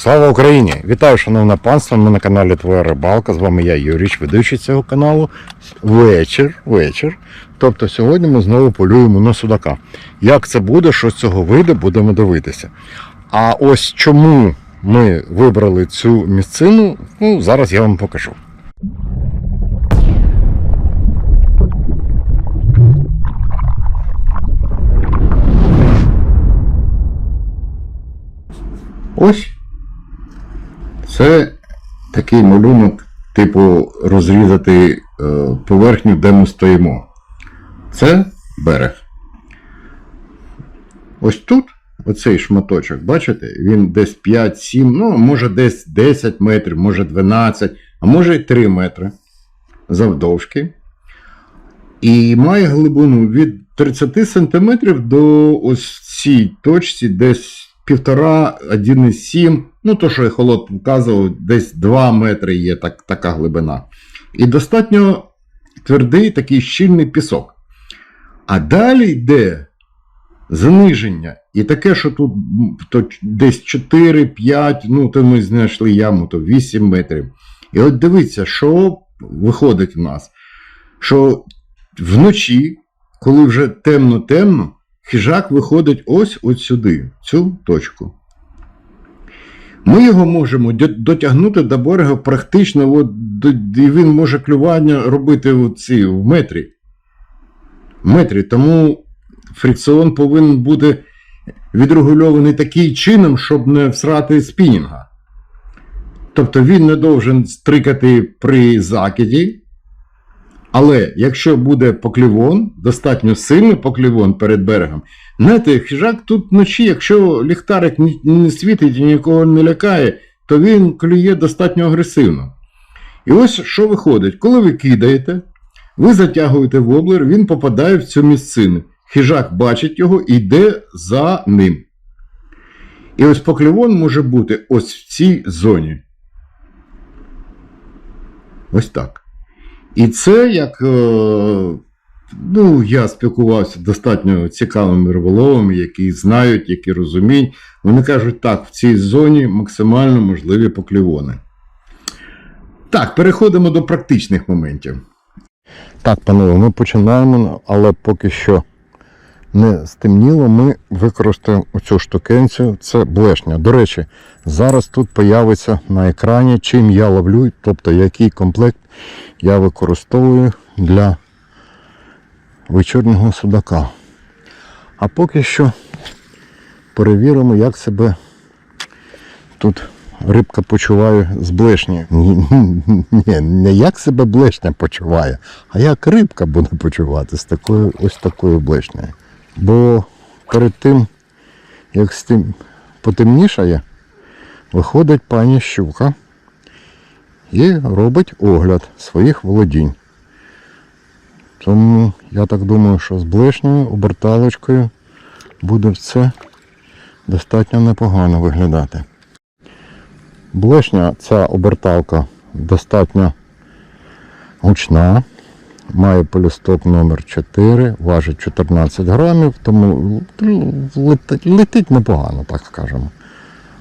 Слава Україні! Вітаю, шановне панство! Ми на каналі Твоя Рибалка. З вами я, Юріч, ведучий цього каналу. Вечір, вечір. Тобто сьогодні ми знову полюємо на судака. Як це буде, що з цього вийде, будемо дивитися. А ось чому ми вибрали цю місцину, ну, зараз я вам покажу. Ось це такий малюнок, типу розрізати е, поверхню, де ми стоїмо. Це берег. Ось тут, оцей шматочок, бачите, він десь 5-7, ну, може десь 10 метрів, може 12, а може й 3 метри завдовжки. І має глибину від 30 см до ось цій точці десь 1,5-1,7, ну то, що я холод вказував, десь 2 метри є так, така глибина. І достатньо твердий такий щільний пісок. А далі йде заниження. І таке, що тут то десь 4-5, ну то ми знайшли яму, то 8 метрів. І от дивіться, що виходить в нас. Що вночі, коли вже темно-темно, хижак виходить ось от сюди, в цю точку. Ми його можемо дотягнути до берега практично, от, і він може клювання робити ці, в метрі. В метрі. Тому фрикціон повинен бути відрегульований таким чином, щоб не всрати спінінга. Тобто він не должен стрикати при закиді. Але якщо буде поклівон, достатньо сильний поклівон перед берегом, знаєте, хижак тут вночі, якщо ліхтарик не світить і нікого не лякає, то він клює достатньо агресивно. І ось що виходить, коли ви кидаєте, ви затягуєте воблер, він попадає в цю місцину. Хижак бачить його і йде за ним. І ось поклівон може бути ось в цій зоні. Ось так. І це як. е, Ну, я спілкувався достатньо цікавими риболовами, які знають, які розуміють. Вони кажуть, так, в цій зоні максимально можливі поклівони. Так, переходимо до практичних моментів. Так, панове, ми починаємо, але поки що не стемніло, ми використаємо оцю штукенцію. Це блешня. До речі, зараз тут появиться на екрані, чим я ловлю, тобто який комплект я використовую для вечірнього судака. А поки що перевіримо, як себе тут рибка почуває з блешні. Ні, не як себе блешня почуває, а як рибка буде почувати з такою ось такою блешнею. Бо перед тим, як з тим потемнішає, виходить пані щука і робить огляд своїх володінь. Тому я так думаю, що з блешнею, оберталочкою буде все достатньо непогано виглядати. Блешня, ця оберталка достатньо гучна, має полісток номер 4 важить 14 грамів, тому летить непогано, так скажемо.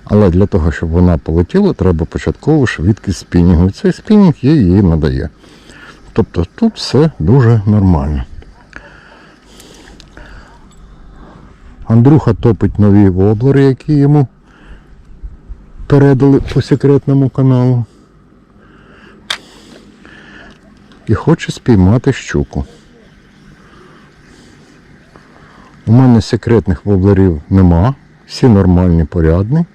Але для того, щоб вона полетіла, треба початкову швидкість спінінгу. Цей спінінг її надає. Тобто тут все дуже нормально. Андрюха топить нові воблери, які йому передали по секретному каналу. І хоче спіймати щуку. У мене секретних воблерів нема, всі нормальні, порядні.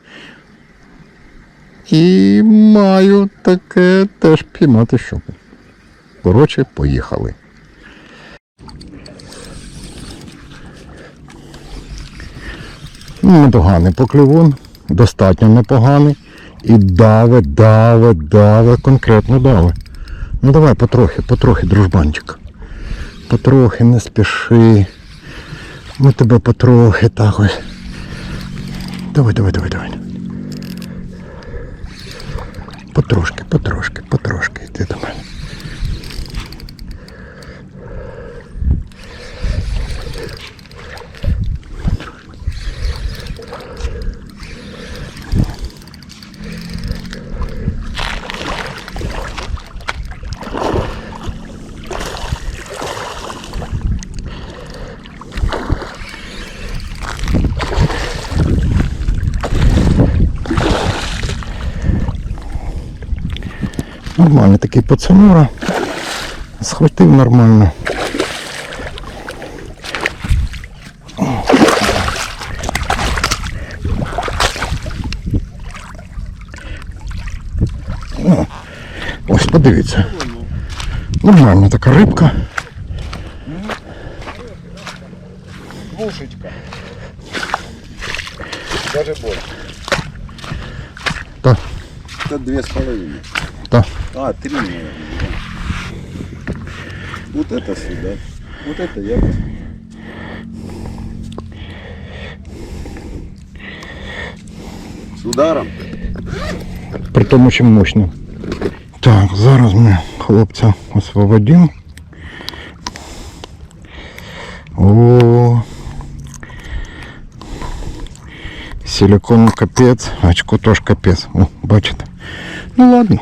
І маю таке теж піймати щуку. Коротше, поїхали. Непоганий поклювон, достатньо непоганий. І даве, даве, даве, конкретно даве. Ну давай потрохи, потрохи, дружбанчик. Потрохи, не спіши. Ми тебе потрохи так ось. Давай, давай, давай, давай. Потрошки, потрошки, потрошки йди до мене. Нормальний такий пацанюра. Схватив нормально. О, Ось подивіться. Нормальна така рибка. Двушечка. Даже больше. Да. Это две с половиной. Да. А, три, наверное. да. Вот это сюда. Вот это я. С ударом. При тому чим мощно. Так, зараз ми хлопця освободимо. О. Силикон капець, очко теж капець. О, бачите. Ну ладно.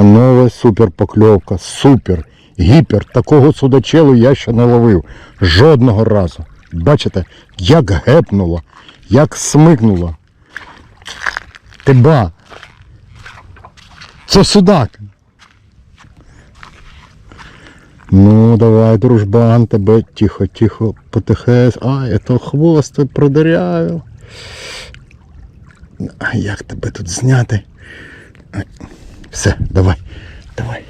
Панове супер покльовка, супер, гіпер. Такого судачелу я ще не ловив. Жодного разу. Бачите, як гепнуло, як смикнуло. Тебе. Це судак. Ну, давай, дружбан, тебе тихо, тихо, потихес. А, это хвост тут продырявив. А як тебе тут зняти? Все, давай, давай.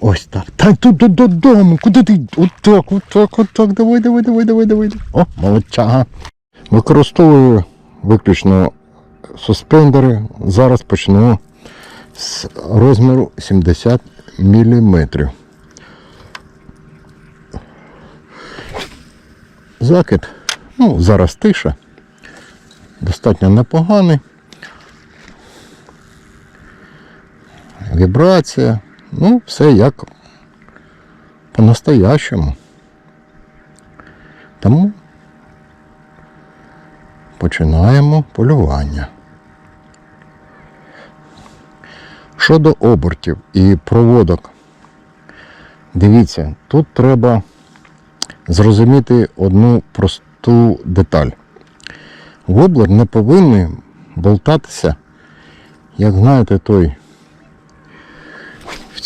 Ось так. Та тут до- додому. Куди ти? Отак, отак, отак. Давай, давай, давай, давай, давай. О, молодчага. Використовую виключно суспендери. Зараз почну з розміру 70 мм. Закид, ну, зараз тиша. Достатньо непоганий. Вібрація. Ну, все як по-настоящему. Тому починаємо полювання. Щодо обертів і проводок, дивіться, тут треба зрозуміти одну просту деталь. Воблер не повинен болтатися, як знаєте, той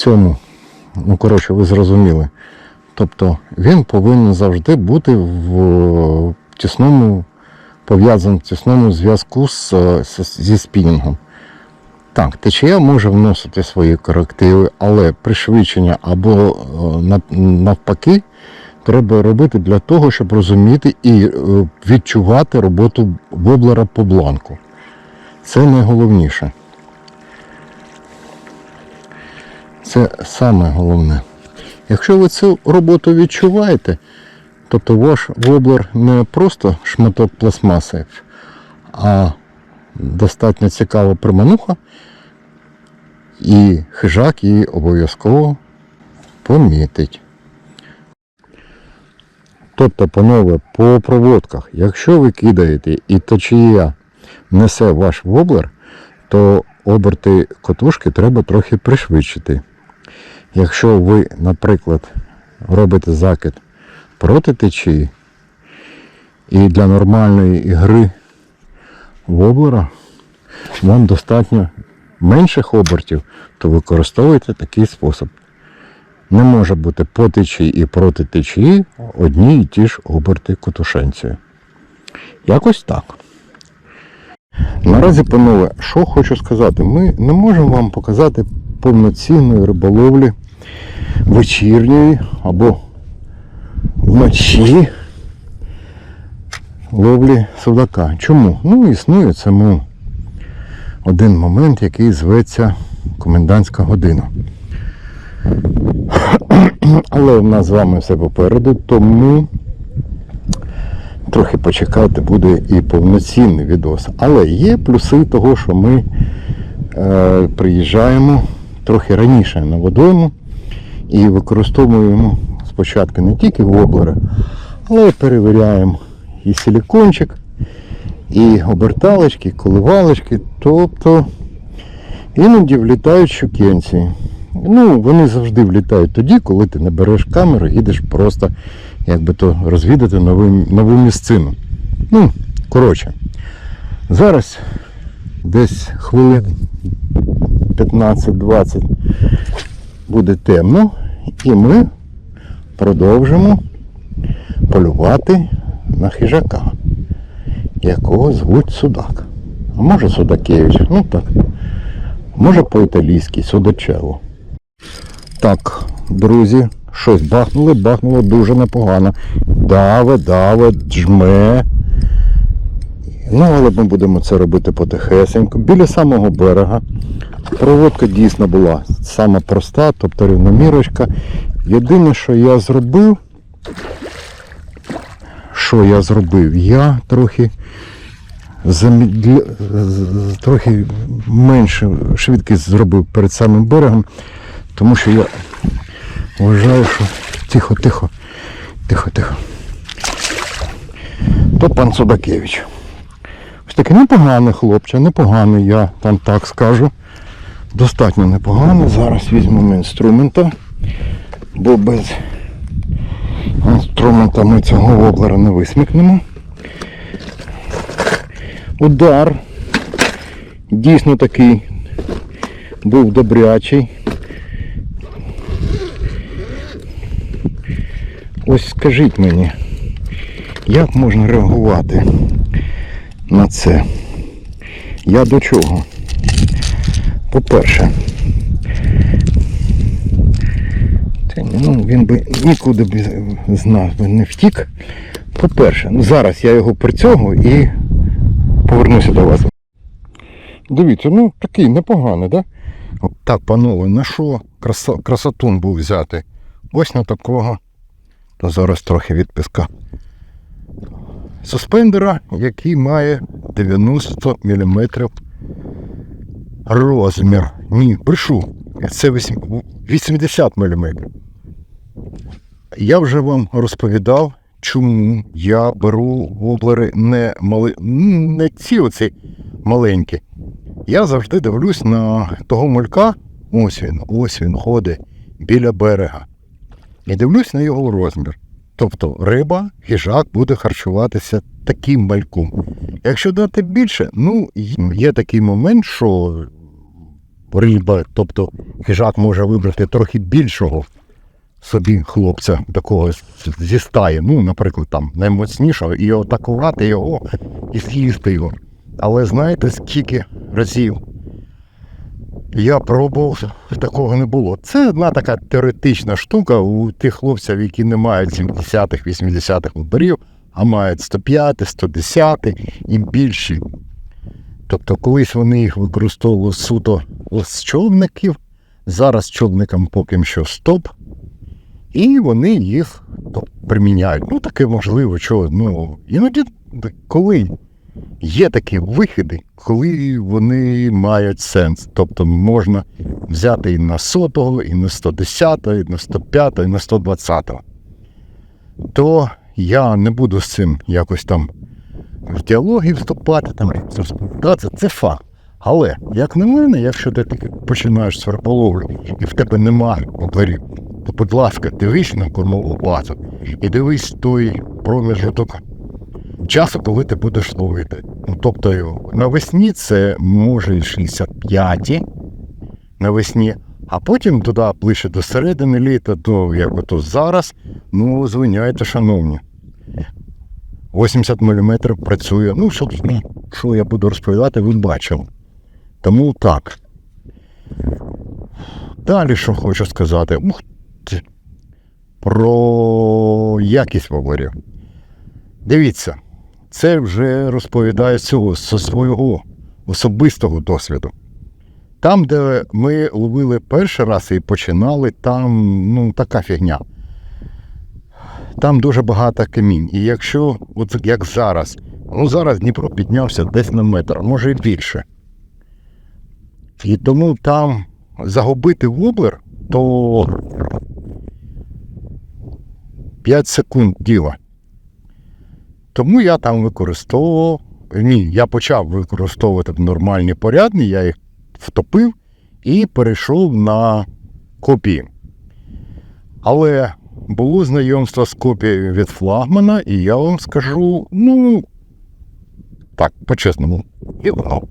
цьому, ну коротше, ви зрозуміли. Тобто він повинен завжди бути в тісному, пов'язаний в тісному зв'язку з, з- зі спінінгом. Так, течія може вносити свої корективи, але пришвидшення або е, навпаки треба робити для того, щоб розуміти і е, відчувати роботу воблера по бланку. Це найголовніше. Це саме головне. Якщо ви цю роботу відчуваєте, тобто ваш воблер не просто шматок пластмаси, а достатньо цікава примануха, і хижак її обов'язково помітить. Тобто, панове, по проводках, якщо ви кидаєте і точія несе ваш воблер, то оберти котушки треба трохи пришвидшити. Якщо ви, наприклад, робите закид проти течії, і для нормальної гри воблера вам достатньо менших обертів, то використовуйте такий спосіб. Не може бути по течії і проти течії одні і ті ж оберти котушенцію. Якось так. Наразі, панове, що хочу сказати, ми не можемо вам показати повноцінної риболовлі вечірньої або вночі ловлі судака. Чому? Ну, існує цьому один момент, який зветься комендантська година. Але в нас з вами все попереду, тому трохи почекайте, буде і повноцінний відос. Але є плюси того, що ми е, приїжджаємо трохи раніше на водойму і використовуємо спочатку не тільки воблери, але й перевіряємо і силікончик, і оберталочки, і коливалочки, тобто іноді влітають щукенці. Ну, вони завжди влітають тоді, коли ти не береш камеру, їдеш просто як то розвідати нову, нову місцину. Ну, коротше, зараз десь хвилин 15-20 буде темно, і ми продовжимо полювати на хижака, якого звуть Судак. А може Судакевич, ну так. Може по-італійськи Судачево. Так, друзі, щось бахнуло, бахнуло дуже непогано. Даве, даве, джме. Ну, але ми будемо це робити потихесенько, біля самого берега. Проводка дійсно була сама проста, тобто рівномірочка. Єдине, що я зробив, що я зробив, я трохи замедля... трохи менше швидкість зробив перед самим берегом, тому що я вважаю, що тихо, тихо, тихо, тихо. То пан Судакевич. Ось такий непоганий хлопче, непоганий, я вам так скажу. Достатньо непоганий. Зараз візьмемо інструмента, бо без інструмента ми цього воблера не висмикнемо. Удар дійсно такий був добрячий. Ось скажіть мені, як можна реагувати на це? Я до чого? По-перше, ну, він би нікуди б з нас би не втік. По-перше, ну зараз я його прицього і повернуся до вас. Дивіться, ну такий непоганий, да? От Так, панове, на що красотун був взяти? Ось на такого. То зараз трохи від піска. Суспендера, який має 90 мм розмір. Ні, брешу. Це 80 мм. Я вже вам розповідав, чому я беру воблери не, мали... не ці оці маленькі. Я завжди дивлюсь на того малька. Ось він, ось він ходить біля берега. І дивлюсь на його розмір. Тобто риба, хижак буде харчуватися таким мальком. Якщо дати більше, ну є такий момент, що риба, тобто хижак може вибрати трохи більшого собі хлопця, такого зі стаї, ну, наприклад, там наймоцнішого, і атакувати його і з'їсти його. Але знаєте, скільки разів я пробував, такого не було. Це одна така теоретична штука у тих хлопців, які не мають 70-х, 80-х виборів, а мають 105, 110 і більші. Тобто колись вони їх використовували суто з човників, зараз човникам поки що стоп, і вони їх приміняють. Ну, таке можливо, що ну, іноді, коли є такі вихіди, коли вони мають сенс. Тобто можна взяти і на сотого, і на 110, і на 105, і на 120. То я не буду з цим якось там в діалоги вступати, там розповідати, це факт. Але, як на мене, якщо ти починаєш з риболовлі і в тебе немає оперів, то, будь ласка, дивись на кормову базу і дивись той проміжок часу, коли ти будеш ловити. Ну, тобто навесні це може і 65 навесні, а потім туди ближче до середини літа, до як ото зараз, ну, звиняйте, шановні. 80 мм працює. Ну, ну, що я буду розповідати, ви бачили. Тому так. Далі що хочу сказати. Ух. Про якість воблерів. Дивіться, це вже розповідає цього зі свого особистого досвіду. Там, де ми ловили перший раз і починали, там ну, така фігня. Там дуже багато камінь. І якщо, от як зараз, ну зараз Дніпро піднявся десь на метр, може і більше. І тому там загубити воблер, то 5 секунд діла. Тому я там використовував. Ні, я почав використовувати нормальні порядні, я їх втопив і перейшов на копії. Але було знайомство з копією від флагмана, і я вам скажу, ну, так, по-чесному, і воно.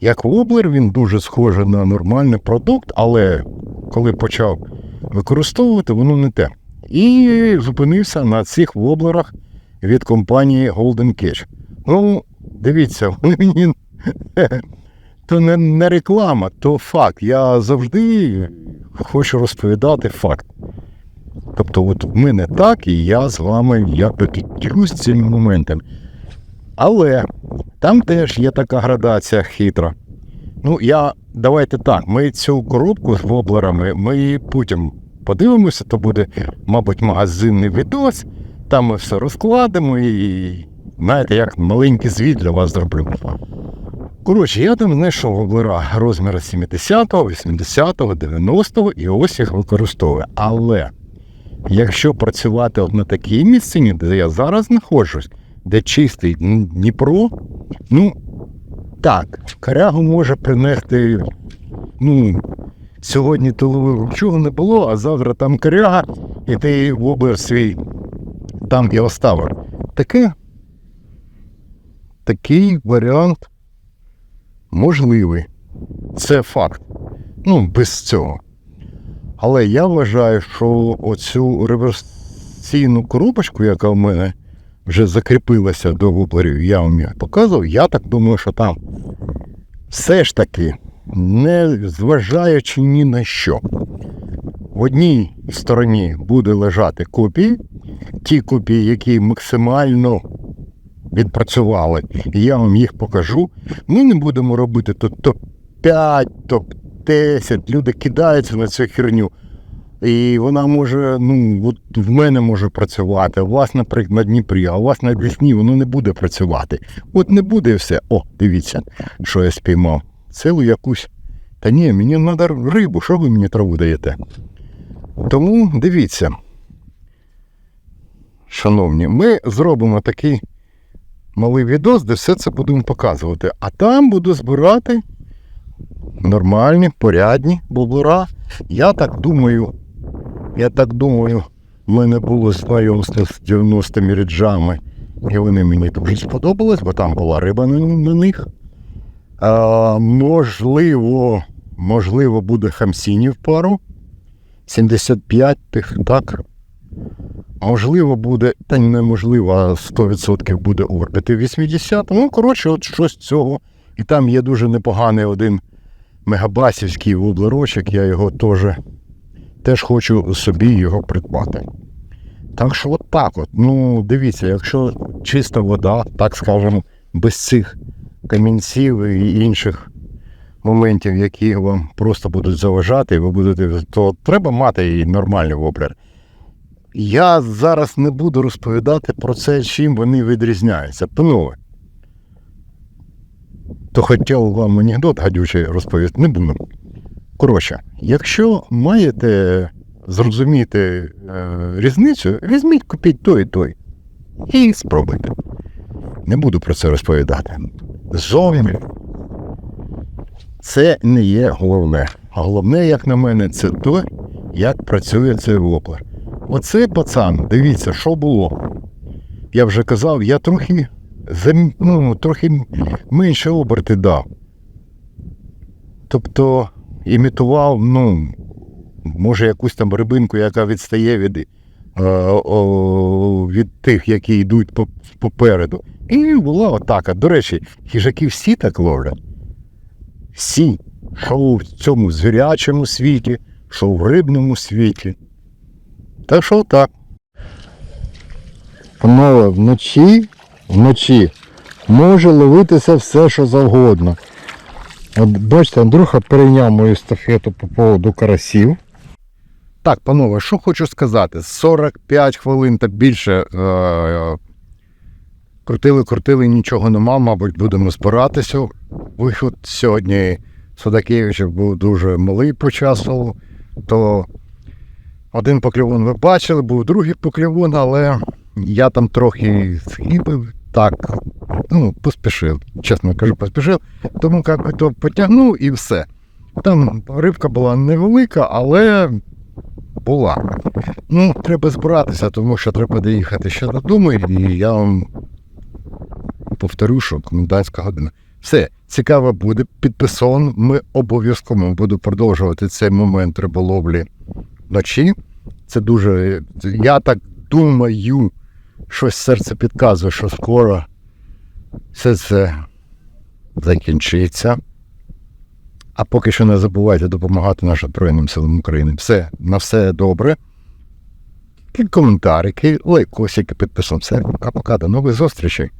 Як воблер, він дуже схожий на нормальний продукт, але коли почав використовувати, воно не те. І зупинився на цих воблерах від компанії Golden Cage. Ну, дивіться, вони мені то не, не реклама, то факт. Я завжди хочу розповідати факт. Тобто, от в мене так, і я з вами ділюсь цими моментами. Але там теж є така градація хитра. Ну, я давайте так, ми цю коробку з воблерами, ми потім подивимося, то буде, мабуть, магазинний відос. Там ми все розкладемо і, знаєте, як маленький звіт для вас зроблю. Коротше, я там знайшов воблера розміру 70-го, 80-го, 90-го і ось їх використовую. Але якщо працювати на такій місцині, де я зараз знаходжусь, де чистий Дніпро, ну так, корягу може принести. Ну, сьогодні то нічого не було, а завтра там коряга, і ти воблер свій там і оставив. Таке. Такий варіант можливий. Це факт. Ну, без цього. Але я вважаю, що оцю реверсійну коробочку, яка в мене вже закріпилася до воблерів, я вам показував, я так думаю, що там все ж таки, не зважаючи ні на що, в одній стороні буде лежати копії, ті копії, які максимально відпрацювали, і я вам їх покажу. Ми не будемо робити тут топ-5, топ-10. Люди кидаються на цю херню. І вона може, ну, от в мене може працювати, у вас, наприклад, на Дніпрі, а у вас на Десні воно не буде працювати. От не буде все. О, дивіться, що я спіймав. Цілу якусь. Та ні, мені треба рибу, що ви мені траву даєте? Тому дивіться. Шановні, ми зробимо такий малий відос, де все це будемо показувати. А там буду збирати нормальні, порядні бублера. Я так думаю, я так думаю, в мене було знайомство з 90-ми ріджами, і вони мені дуже сподобались, бо там була риба на них. А, можливо, можливо, буде хамсінів пару. 75 тих, так. Можливо, буде, та неможливо, а 100% буде орбіти 80. Ну, коротше, от щось цього. І там є дуже непоганий один мегабасівський воблерочок, я його теж, теж хочу собі його придбати. Так що от так от. Ну, дивіться, якщо чиста вода, так скажемо, без цих камінців і інших моментів, які вам просто будуть заважати, ви будете, то треба мати і нормальний воблер. Я зараз не буду розповідати про це, чим вони відрізняються. Панове, то хотів вам анекдот гадючий розповісти, не буду. Коротше, якщо маєте зрозуміти е, різницю, візьміть, купіть той і той. І спробуйте. Не буду про це розповідати. Зовні це не є головне. А головне, як на мене, це те, як працює цей воплер. Оцей пацан, дивіться, що було. Я вже казав, я трохи, ну, трохи менше оберти дав. Тобто імітував, ну, може, якусь там рибинку, яка відстає від, е, від тих, які йдуть попереду. І була отака. До речі, хижаки всі так ловлять. Всі. Що в цьому звірячому світі, що в рибному світі. Так що так. Панове, вночі, вночі може ловитися все, що завгодно. От бачите, Андрюха перейняв мою естафету по поводу карасів. Так, панове, що хочу сказати? 45 хвилин та більше е- крутили, крутили, нічого нема, мабуть, будемо збиратися. Виход сьогодні Судакевичів був дуже малий по часу, то один покльовон ви бачили, був другий покльовон, але я там трохи схибив, так, ну, поспішив, чесно кажу, поспішив. Тому як то потягнув і все. Там рибка була невелика, але була. Ну, треба збиратися, тому що треба доїхати ще додому, і я вам повторю, що комендантська година. Все, цікаво буде. Підписон. Ми обов'язково буду продовжувати цей момент риболовлі вночі. Це дуже. Я так думаю, щось серце підказує, що скоро все це закінчиться. А поки що не забувайте допомагати нашим Збройним силам України. Все, на все добре. І коментарики, лайкосики, підписом. Все, пока-пока, до нових зустрічей.